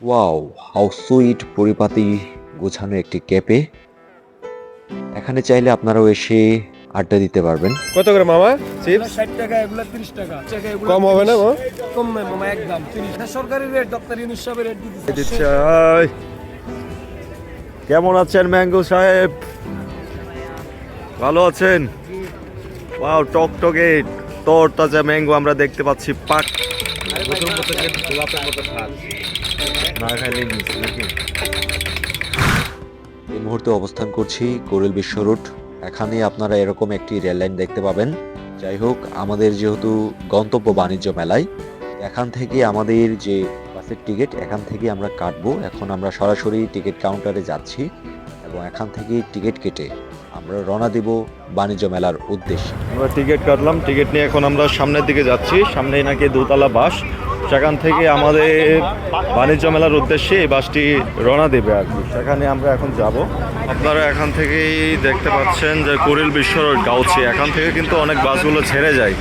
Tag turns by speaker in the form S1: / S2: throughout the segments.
S1: Wow how sweet পরিপাতি গোছানো একটি ক্যাপে। এখানে চাইলে আপনারাও এসে আড্ডা দিতে পারবেন।
S2: কত করে মামা? চিপস
S3: ষাট টাকা এগুলো তিরিশ টাকা। টাকা
S2: কম হবে না মামা?
S3: কম নয় মামা একদম। তিরিশ সরকারি রেট ডক্টর ইউনুস সাহেবের রেট
S2: দিচ্ছে আয়। কেমন আছেন ম্যাঙ্গো সাহেব? ভালো আছেন? ওয়াও টকটকে তোর তাজা ম্যাঙ্গো আমরা দেখতে পাচ্ছি পাক।
S1: এই মুহূর্তে অবস্থান করছি কোরেল বিশ্ব রোড। এখানে আপনারা এরকম একটি রেল লাইন দেখতে পাবেন। যাই হোক, আমাদের যেহেতু গন্তব্য বাণিজ্য মেলায়, এখান থেকে আমাদের যে বাসের টিকিট, এখান থেকে আমরা কাটবো। এখন আমরা সরাসরি টিকিট কাউন্টারে যাচ্ছি এবং এখান থেকে টিকিট কেটে আমরা রওনা দিব বাণিজ্য মেলার উদ্দেশ্যে।
S2: আমরা টিকিট কাটলাম, টিকিট নিয়ে এখন আমরা সামনের দিকে যাচ্ছি। সামনেই নাকি দোতলা বাস। সেখান থেকে আমাদের বাণিজ্য মেলার উদ্দেশ্যে এই বাসটি রওনা দেবে আর কি। সেখানে আমরা এখন যাব। আপনারা এখান থেকেই দেখতে পাচ্ছেন যে কুড়িল বিশ্ব রোড, গাউছি। এখান থেকে কিন্তু অনেক বাসগুলো ছেড়ে যায়।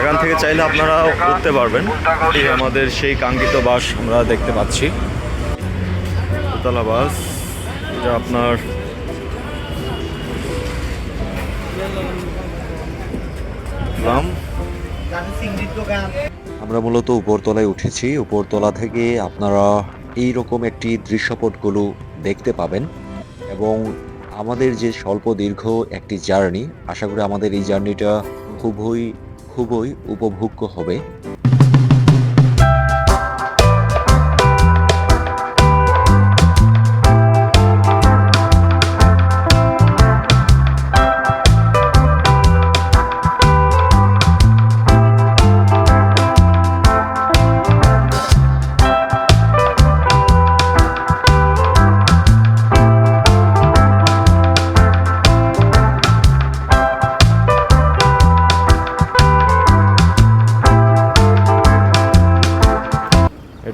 S2: এখান থেকে চাইলে আপনারা উঠতে পারবেন। আমাদের সেই কাঙ্ক্ষিত বাস আমরা দেখতে পাচ্ছি। দোতলা বাস, এটা আপনার নাম
S1: আমরা মূলত উপরতলায় উঠেছি। উপরতলা থেকে আপনারা এই রকম একটি দৃশ্যপটগুলো দেখতে পাবেন এবং আমাদের যে স্বল্প দীর্ঘ একটি জার্নি, আশা করি আমাদের এই জার্নিটা খুবই খুবই উপভোগ্য হবে।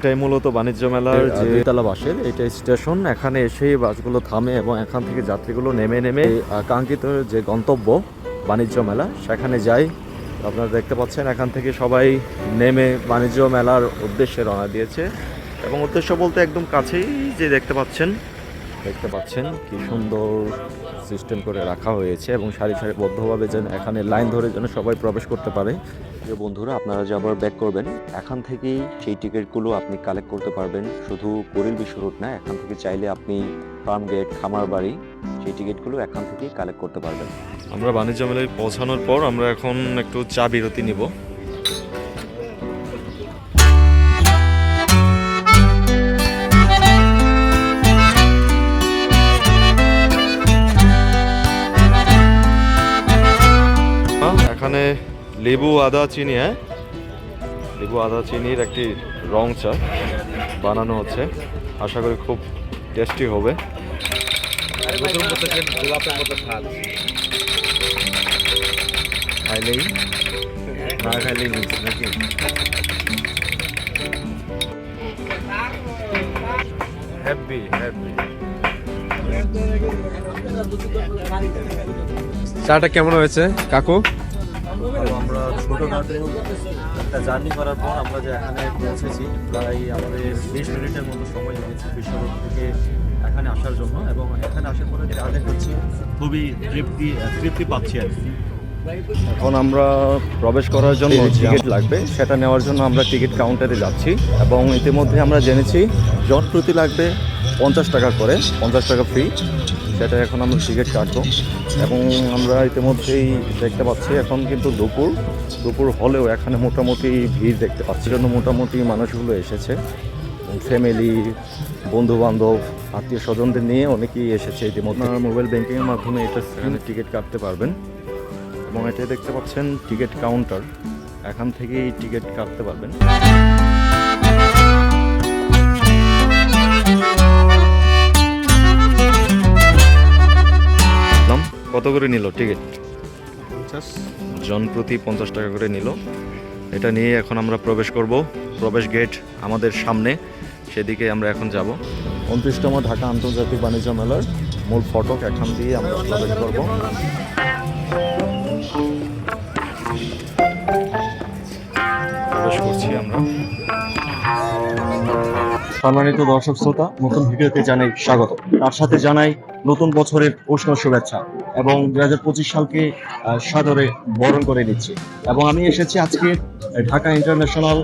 S2: এটাই মূলত বাণিজ্য মেলার যে তালা বাসের এটা স্টেশন। এখানে এসে বাসগুলো থামে এবং এখান থেকে যাত্রীগুলো নেমে নেমে আকাঙ্ক্ষিত কাঙ্ক্ষিত যে গন্তব্য বাণিজ্য মেলা সেখানে যায় আপনারা দেখতে পাচ্ছেন এখান থেকে সবাই নেমে বাণিজ্য মেলার উদ্দেশ্যে রওনা দিয়েছে। এবং উদ্দেশ্য বলতে একদম কাছেই যে দেখতে পাচ্ছেন দেখতে পাচ্ছেন কি সুন্দর সিস্টেম করে রাখা হয়েছে এবং সারি সারিবদ্ধভাবে যেন এখানে লাইন ধরে যেন সবাই প্রবেশ করতে পারে।
S1: যে বন্ধুরা আপনারা যে আবার ব্যাক করবেন এখান থেকেই সেই টিকিটগুলো আপনি কালেক্ট করতে পারবেন। শুধু কোরিল বিশ্ব রোড না এখান থেকে চাইলে আপনি ফার্ম গেট খামার বাড়ি সেই টিকিটগুলো এখান থেকেই কালেক্ট করতে পারবেন।
S2: আমরা বাণিজ্য মেলায় পৌঁছানোর পর আমরা এখন একটু চা বিরতি নিব। লেবু আদা চিনি হ্যাঁ? লেবু আদা চিনির একটি রং চা বানানো হচ্ছে। আশা করি খুব টেস্টি হবে। খাইলেই না খাইলেই নাকি? হ্যাপি হ্যাপি
S4: চাটা কেমন হয়েছে? কাকু?
S2: আমরা ছোটোখাটো একটা জার্নি করার পর আমরা যে এখানে পৌঁছেছি প্রায় আমাদের বিশ মিনিটের মতো সময় লেগেছে বিশ্বরোড থেকে এখানে আসার জন্য এবং এখানে আসার পরে যা দেখেছি খুবই তৃপ্তি তৃপ্তি পাচ্ছি আর কি। এখন আমরা প্রবেশ করার জন্য টিকিট লাগবে সেটা নেওয়ার জন্য আমরা টিকিট কাউন্টারে যাচ্ছি এবং ইতিমধ্যে আমরা জেনেছি জন প্রতি লাগবে পঞ্চাশ টাকা করে পঞ্চাশ টাকা ফ্রি সেটা এখন আমরা টিকিট কাটবো। এবং আমরা ইতিমধ্যেই দেখতে পাচ্ছি এখন কিন্তু দুপুর। দুপুর হলেও এখানে মোটামুটি ভিড় দেখতে পাচ্ছি। জন্য মোটামুটি মানুষগুলো এসেছে। ফ্যামিলি বন্ধু বান্ধব আত্মীয় স্বজনদের নিয়ে অনেকেই এসেছে ইতিমধ্যে। মোবাইল ব্যাংকিংয়ের মাধ্যমে এটা এখানে টিকিট কাটতে পারবেন। এবং এটা দেখতে পাচ্ছেন টিকিট কাউন্টার এখান থেকেই টিকিট কাটতে পারবেন। কত করে নিল টিকিট জন প্রতি পঞ্চাশ টাকা করে নিল। এটা নিয়ে এখন আমরা প্রবেশ করব। প্রবেশ গেট আমাদের সামনে। সেদিকে আমরা এখন যাব। উনত্রিশতম ঢাকা আন্তর্জাতিক বাণিজ্য মেলার মূল ফটক। এখান দিয়ে আমরা প্রবেশ করব। প্রবেশ করছি আমরা। সম্মানিত দর্শক শ্রোতা নতুন ভিডিওতে জানাই স্বাগত। তার সাথে জানাই নতুন বছরের উষ্ণ শুভেচ্ছা এবং দুই হাজার পঁচিশ সালকে সাদরে বরণ করে নিচ্ছি। এবং আমি এসেছি আজকে ঢাকা ইন্টারন্যাশনাল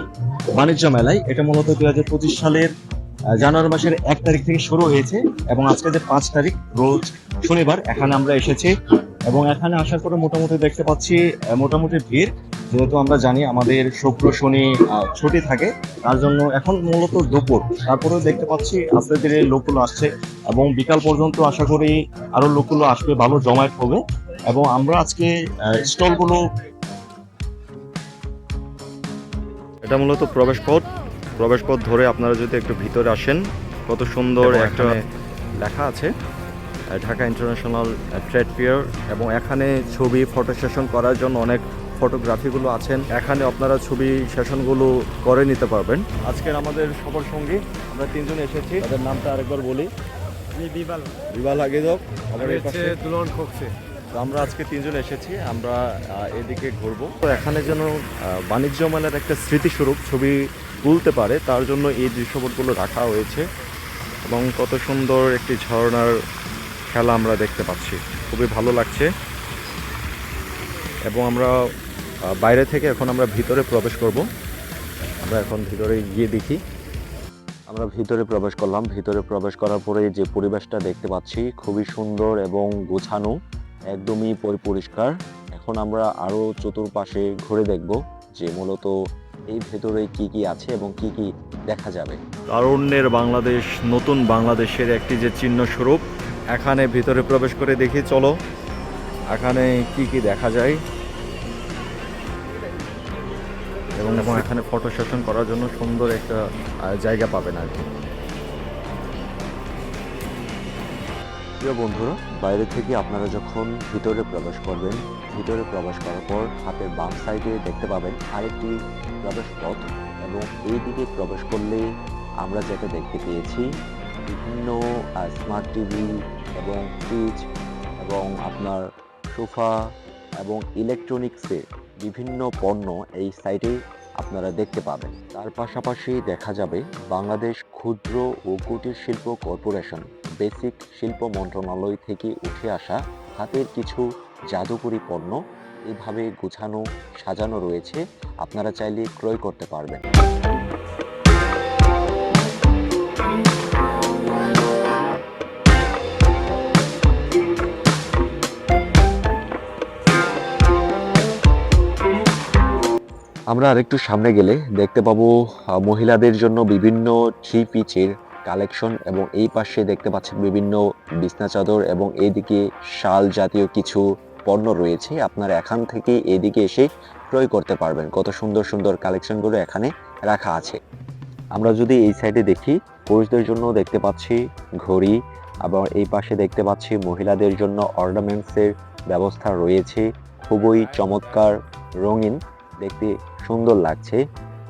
S2: বাণিজ্য মেলায়। এটা মূলত দুই হাজার পঁচিশ সালের জানুয়ারি মাসের এক তারিখ থেকে শুরু হয়েছে এবং আজকে যে পাঁচ তারিখ, রোজ শনিবার, এখানে আমরা এসেছি এবং এখানে আসার পরে মোটামুটি দেখতে পাচ্ছি মোটামুটি ভিড়। যেহেতু আমরা জানি আমাদের শুক্র, শনি ছুটি থাকে, তার জন্য এখন মূলত দুপুর। তারপরেও দেখতে পাচ্ছি আস্তে ধীরে লোকগুলো আসছে এবং বিকাল পর্যন্ত আশা করি আরও লোকগুলো আসবে, ভালো জমায়েত হবে। এবং আমরা আজকে স্টলগুলো এটা মূলত প্রবেশ পথ। প্রবেশ পথ ধরে আপনারা যদি একটু ভিতরে আসেন কত সুন্দর একটা লেখা আছে ঢাকা ইন্টারন্যাশনাল ট্রেড ফেয়ার এবং এখানে ছবি ফটো সেশন করার জন্য অনেক ফটোগ্রাফিগুলো আছেন। এখানে আপনারা ছবি সেশনগুলো করে নিতে পারবেন। আজকের আমাদের সবার সঙ্গী আমরা তিনজন এসেছি তাদের নামটা আরেকবার বলি।
S3: আমি বিবাল।
S2: বিবাহ আগে যাও আমার
S3: দুলন খোকসে।
S2: তো আমরা আজকে তিনজন এসেছি, আমরা এদিকে ঘুরবো। তো এখানে যেন বাণিজ্য মেলার একটা স্মৃতিস্বরূপ ছবি তুলতে পারে, তার জন্য এই দৃশ্যপটগুলো রাখা হয়েছে এবং কত সুন্দর একটি ঝর্ণার খেলা আমরা দেখতে পাচ্ছি। খুবই ভালো লাগছে। এবং আমরা বাইরে থেকে এখন আমরা ভিতরে প্রবেশ করব। আমরা এখন ভিতরে গিয়ে দেখি।
S1: আমরা ভিতরে প্রবেশ করলাম। ভিতরে প্রবেশ করার পরে যে পরিবেশটা দেখতে পাচ্ছি, খুবই সুন্দর এবং গোছানো। একদমই পরি- পরিষ্কার। এখন আমরা আরও চতুর্পাশে ঘুরে দেখব যে মূলত এই ভেতরে কি কি আছে এবং কি কি দেখা যাবে।
S2: তারুণ্যের বাংলাদেশ, নতুন বাংলাদেশের একটি যে চিহ্ন স্বরূপ, এখানে ভিতরে প্রবেশ করে দেখি, চলো। এখানে কি কি দেখা যায়। এবং এখানে ফটো সেশন করার জন্য সুন্দর একটা জায়গা পাবেন আর কি।
S1: প্রিয় বন্ধুরা, বাইরে থেকে আপনারা যখন ভিতরে প্রবেশ করবেন, ভিতরে প্রবেশ করার পর হাতের বাম সাইডে দেখতে পাবেন আরেকটি প্রবেশ পথ এবং এই দিকে প্রবেশ করলে আমরা যেটা দেখতে পেয়েছি, বিভিন্ন স্মার্ট টিভি এবং ফ্রিজ এবং আপনার সোফা এবং ইলেকট্রনিক্সের বিভিন্ন পণ্য এই সাইটে আপনারা দেখতে পাবেন। তার পাশাপাশি দেখা যাবে বাংলাদেশ ক্ষুদ্র ও কুটির শিল্প কর্পোরেশন। বেসিক শিল্প মন্ত্রণালয় থেকে উঠে আসা হাতের কিছু জাদুকরি পণ্য এভাবে গুছানো, সাজানো রয়েছে। আপনারা চাইলে ক্রয় করতে পারবেন। আমরা আরেকটু সামনে গেলে দেখতে পাবো মহিলাদের জন্য বিভিন্ন থ্রি পিচের কালেকশন এবং এই পাশে দেখতে পাচ্ছেন বিভিন্ন বিছনা চাদর এবং এইদিকে শাল জাতীয় কিছু পণ্য রয়েছে। আপনারা এখান থেকে এদিকে এসে ক্রয় করতে পারবেন। কত সুন্দর সুন্দর কালেকশনগুলো এখানে রাখা আছে। আমরা যদি এই সাইডে দেখি, পুরুষদের জন্য দেখতে পাচ্ছি ঘড়ি, আবার এই পাশে দেখতে পাচ্ছি মহিলাদের জন্য অর্নামেন্টসের ব্যবস্থা রয়েছে। খুবই চমৎকার রঙিন, দেখতে সুন্দর লাগছে।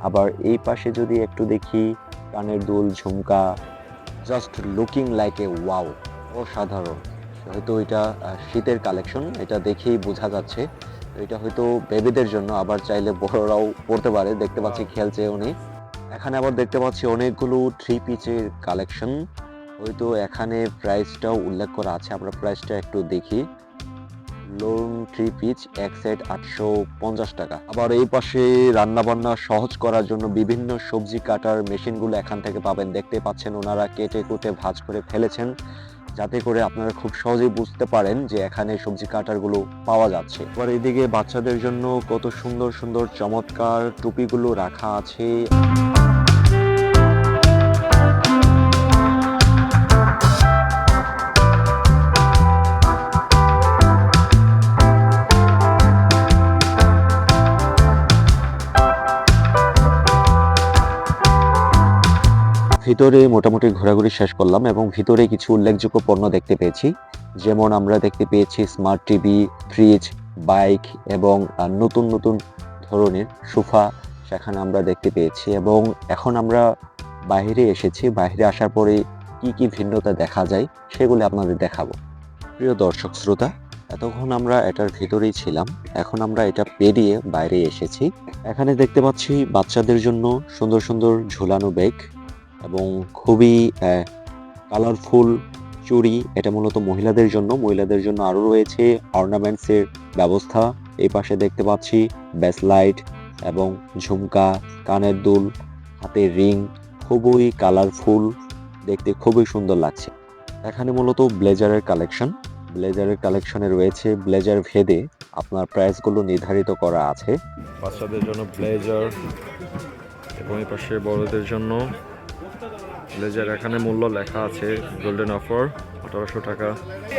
S1: আবার এই পাশে যদি একটু দেখি কানের দুল ঝুমকা just looking like a wow অসাধারণ। হয়তো এটা শীতের কালেকশন এটা দেখেই বোঝা যাচ্ছে। এটা হয়তো বেবিদের জন্য আবার চাইলে বড়রাও পড়তে পারে দেখতে পাচ্ছি খেলছে উনি। এখানে আবার দেখতে পাচ্ছি অনেকগুলো থ্রি পিচের কালেকশন হয়তো এখানে প্রাইসটাও উল্লেখ করা আছে আমরা প্রাইসটা একটু দেখি। লোন থ্রি পিচ এক সেট আটশো পঞ্চাশ টাকা। আবার এই পাশে রান্না বান্না সহজ করার জন্য বিভিন্ন সবজি কাটার মেশিনগুলো এখান থেকে পাবেন। দেখতে পাচ্ছেন ওনারা কেটে কুটে ভাজ করে ফেলেছেন, যাতে করে আপনারা খুব সহজেই বুঝতে পারেন যে এখানে সবজি কাটারগুলো পাওয়া যাচ্ছে। এবার এদিকে বাচ্চাদের জন্য কত সুন্দর সুন্দর চমৎকার টুপিগুলো রাখা আছে। ভিতরে মোটামুটি ঘোরাঘুরি শেষ করলাম এবং ভিতরে কিছু উল্লেখযোগ্য পণ্য দেখতে পেয়েছি। যেমন আমরা দেখতে পেয়েছি স্মার্ট টিভি ফ্রিজ বাইক এবং নতুন নতুন ধরনের সোফা সেখানে আমরা দেখতে পেয়েছি এবং এখন আমরা বাইরে এসেছি। বাইরে আসার পরে কি কি ভিন্নতা দেখা যায় সেগুলো আপনাদের দেখাবো। প্রিয় দর্শক শ্রোতা, এতক্ষণ আমরা এটার ভিতরেই ছিলাম। এখন আমরা এটা পেরিয়ে বাইরে এসেছি। এখানে দেখতে পাচ্ছি বাচ্চাদের জন্য সুন্দর সুন্দর ঝুলানো ব্যাগ এবং খুবই কালারফুল চুড়ি। এটা মূলত মহিলাদের জন্য। মহিলাদের জন্য আরও রয়েছে অর্নামেন্টসের ব্যবস্থা। এই পাশে দেখতে পাচ্ছি ব্যাসলাইট এবং ঝুমকা, কানের দুল, হাতের রিং। খুবই কালারফুল দেখতে খুবই সুন্দর লাগছে। এখানে মূলত ব্লেজারের কালেকশন ব্লেজারের কালেকশনে রয়েছে ব্লেজার ভেদে আপনার প্রাইসগুলো নির্ধারিত করা আছে।
S2: বাচ্চাদের জন্য ব্লেজার এবং এই পাশে বড়দের জন্য ব্লেজার এখানে মূল্য লেখা আছে গোল্ডেন অফার আঠারোশো টাকা।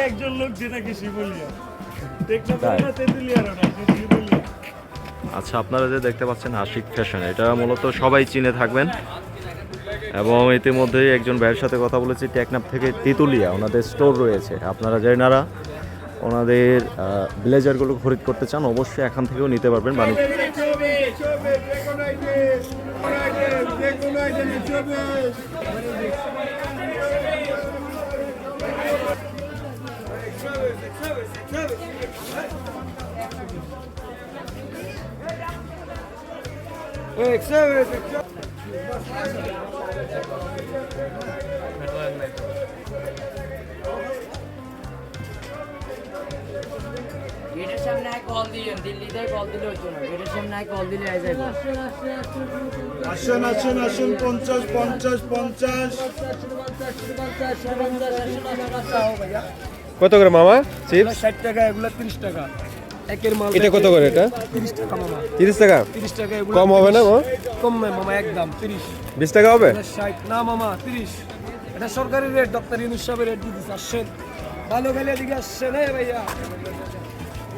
S3: একজন লোক যেটা কি শিবলিয়া।
S1: তাই?
S3: পারে না তেতুলিয়ার না শিবলিয়া।
S2: আচ্ছা আপনারা যে দেখতে পাচ্ছেন আশিক ফ্যাশন এটা মূলত সবাই চিনে থাকবেন। এবং ইতিমধ্যেই একজন ভাইয়ের সাথে কথা বলেছি টেকনাপ থেকে তিতুলিয়া ওনাদের স্টোর রয়েছে। আপনারা যারা ওনাদের ব্লেজারগুলো খরিদ করতে চান অবশ্যই এখান থেকেও নিতে পারবেন। বাণিজ্য
S3: ছবি
S5: সামনে আয় কল দিলেন দিল্লিতে কল দিলে হতো না গেটের সামনে আয় কল দিলে আয় যাবে
S3: আসুন আসুন আসুন পঞ্চাশ পঞ্চাশ পঞ্চাশ
S2: কত করে মামা? চিপস
S3: ষাট টাকা এগুলো তিরিশ টাকা। একের মাল
S2: এটা কত করে এটা?
S3: তিরিশ টাকা মামা।
S2: তিরিশ টাকা?
S3: তিরিশ টাকা এগুলো
S2: কম হবে না
S3: কম নয় মামা একদম তিরিশ।
S2: বিশ টাকা হবে?
S3: ষাট। না মামা তিরিশ। এটা সরকারি রেট ডক্টর ইউনুস সাহেবের রেট দিতেছে আসছেন ভালো গেলে এদিকে আসছেন হ্যাঁ ভাইয়া।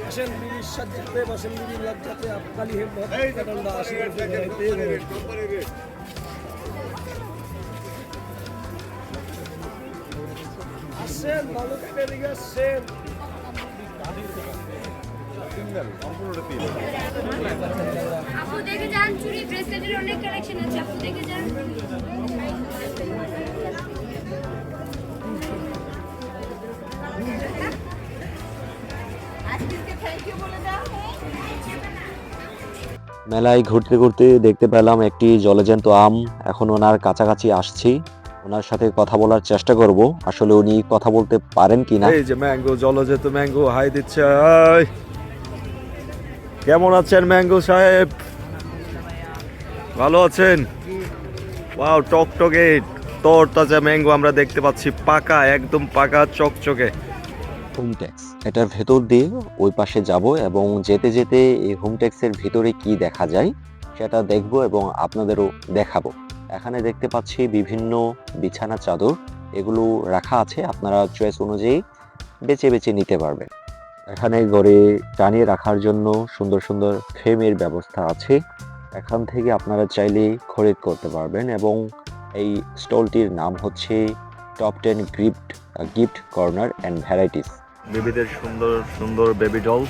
S3: আসেন বিড়ির সাজ্জাতে বসেন লজ্জাতে কালি হেম কাটলদা আসি আসছেন ভালো গেলে এদিকে আসছেন
S6: আপু দেখে যান চুরি ব্রেসলেটের অনেক কালেকশন আছে আপু দেখে যান। দাও
S1: মেলায় ঘুরতে ঘুরতে দেখতে পেলাম একটি জলজ্যান্ত আম। এখন ওনার কাছাকাছি আসছি। ওনার সাথে কথা বলার চেষ্টা করব। আসলে উনি কথা বলতে পারেন কিনা?
S2: এই যে ম্যাঙ্গো জলজেত ম্যাঙ্গো হাই দিচ্ছে হাই। কেমন আছেন ম্যাঙ্গো সাহেব? ভালো আছেন? ওয়াও টকটকে তোর তাজা ম্যাঙ্গো আমরা দেখতে পাচ্ছি পাকা, একদম পাকা, চকচকে।
S1: হোম ট্যাক্স এটার ভেতর দিয়ে ওই পাশে যাব এবং যেতে যেতে এই হোম ট্যাক্সের ভিতরে কি দেখা যায় সেটা দেখব এবং আপনাদেরও দেখাবো। এখানে দেখতে পাচ্ছি বিভিন্ন বিছানা চাদর, এগুলো রাখা আছে, আপনারা চয়েস অনুযায়ী বেছে বেছে নিতে পারবেন। এখানে ঘরে টানিয়ে রাখার জন্য সুন্দর সুন্দর ফ্রেমের ব্যবস্থা আছে। এখান থেকে আপনারা চাইলে খরিদ করতে পারবেন এবং এই স্টলটির নাম হচ্ছে top ten gift gift corner and varieties
S2: বেবিদের সুন্দর সুন্দর বেবি ডল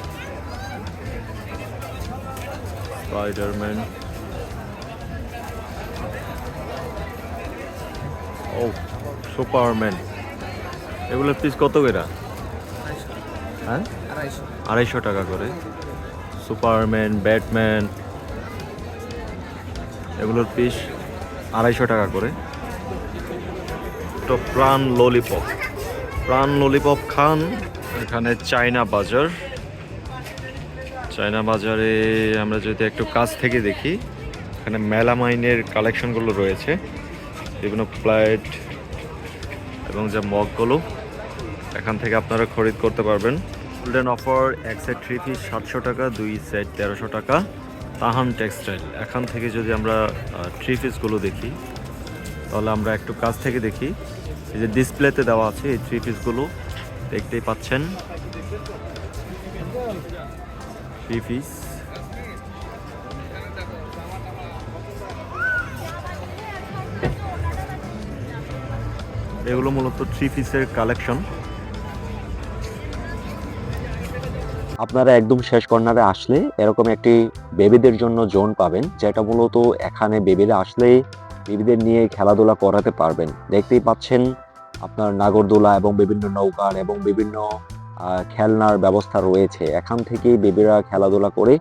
S2: স্পাইডারম্যান ও সুপারম্যান এগুলোর পিস কত করে? হ্যাঁ? আড়াইশো টাকা করে। সুপারম্যান, ব্যাটম্যান, এগুলোর পিস আড়াইশো টাকা করে। তো প্রাণ ললিপপ। প্রাণ ললিপপ খান এখানে চায়না বাজার। চায়না বাজারে আমরা যদি একটু কাছ থেকে দেখি, এখানে মেলামাইনের কালেকশনগুলো রয়েছে। বিভিন্ন প্লেট এবং যে মগগুলো, এখান থেকে আপনারা খরিদ করতে পারবেন। গোল্ডেন অফার এক সেট থ্রি পিস সাতশো টাকা, দুই সেট তেরোশো টাকা। তাহান টেক্সটাইল এখান থেকে যদি আমরা থ্রি পিসগুলো দেখি, তাহলে আমরা একটু কাছ থেকে দেখি। এই যে ডিসপ্লেতে দেওয়া আছে এই থ্রি পিসগুলো দেখতেই পাচ্ছেন। থ্রি পিস এগুলো মূলত থ্রি পিসের কালেকশন
S1: আপনারা একদম শেষ কর্নারে আসলে এরকম একটি বেবিদের জন্য জোন পাবেন, যেটা মূলত এখানে বেবিরা আসলে বেবিদের নিয়ে খেলাধুলা করাতে পারবেন। দেখতেই পাচ্ছেন আপনার নাগরদোলা এবং বিভিন্ন নৌকার এবং বিভিন্ন খেলনার ব্যবস্থা রয়েছে। এখান থেকেই বেবিরা খেলাধুলা করে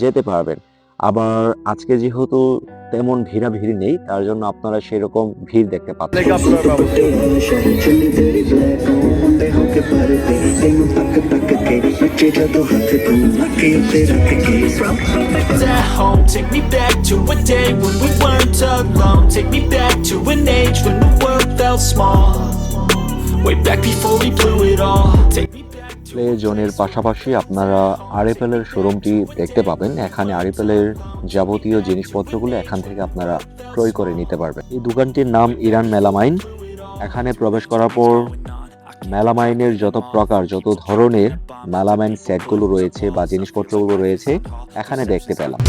S1: যেতে পারবেন। আবার আজকে যেহেতু তেমন ভিড়াভিড়ি নেই, তার জন্য আপনারা সেরকম ভিড় দেখতে পাচ্ছেন।
S7: At home. Take me back to a day when we weren't alone. Take me back to an age when the world felt small. Way back before we blew it all. Take me back to
S1: play জোনের পাশাপাশি আপনারা RFL এর শোরুমটি দেখতে পাবেন এখানে RFL এর যাবতীয় জিনিসপত্রগুলো এখান থেকে আপনারা ক্রয় করে নিতে পারবেন এই দোকানটির নাম ইরান মেলামাইন এখানে প্রবেশ করার পর মেলামাইনের যত প্রকার যত ধরনের মেলামাইন সেটগুলো রয়েছে বা জিনিসপত্রগুলো রয়েছে এখানে দেখতে পেলাম।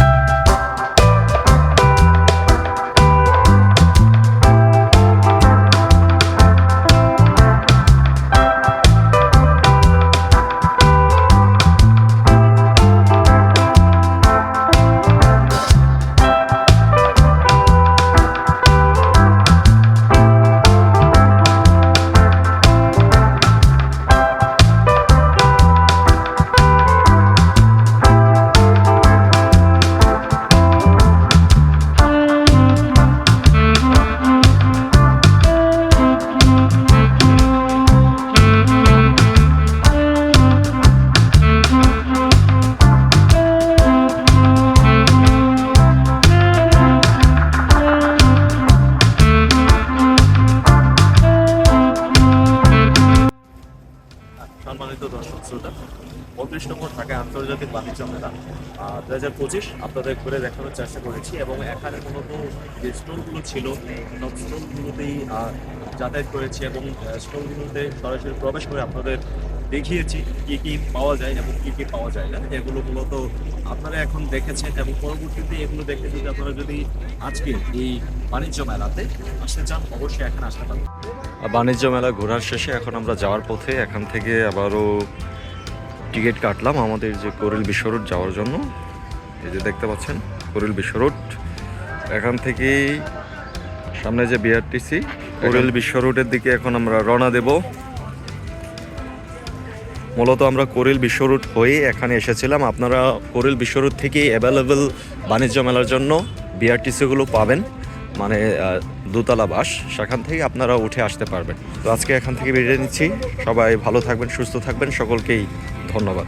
S2: সম্মানিত দর্শক শ্রোতা, পঁয়ত্রিশ নম্বর ঢাকা আন্তর্জাতিক বাণিজ্য মেলা। দু হাজার পঁচিশ আপনাদের ঘুরে দেখানোর চেষ্টা করেছি এবং এখানে মূলত যে স্টোনগুলো ছিল, সব স্টোরগুলোতেই যাতায়াত করেছি এবং স্টোনগুলোতে সরাসরি প্রবেশ করে আপনাদের দেখিয়েছি কি কি পাওয়া যায় এবং কি কি পাওয়া যায় না। এগুলো মূলত আপনারা এখন দেখেছেন এবং পরবর্তীতে এগুলো দেখতে যদি আপনারা যদি আজকে এই বাণিজ্য মেলাতে আসতে চান অবশ্যই এখানে আসতে পারেন।
S4: বাণিজ্য মেলা ঘোরার শেষে এখন আমরা যাওয়ার পথে এখান থেকে আবারও টিকিট কাটলাম আমাদের যে কোরেল বিশ্ব রোড যাওয়ার জন্য। এই যে দেখতে পাচ্ছেন কোরেল বিশ্ব রোড। এখান থেকেই সামনে যে বিআরটিসি কোরেল বিশ্ব রোডের দিকে এখন আমরা রওনা দেব। মূলত আমরা কোরেল বিশ্বরুট হয়ে এখানে এসেছিলাম। আপনারা কোরেল বিশ্বরুট থেকে অ্যাভেলেবেল বাণিজ্য মেলার জন্য বিআরটিসিগুলো পাবেন। মানে দোতলা বাস, সেখান থেকে আপনারা উঠে আসতে পারবেন। তো আজকে এখান থেকে বেরিয়ে নিচ্ছি। সবাই ভালো থাকবেন, সুস্থ থাকবেন। সকলকেই ধন্যবাদ।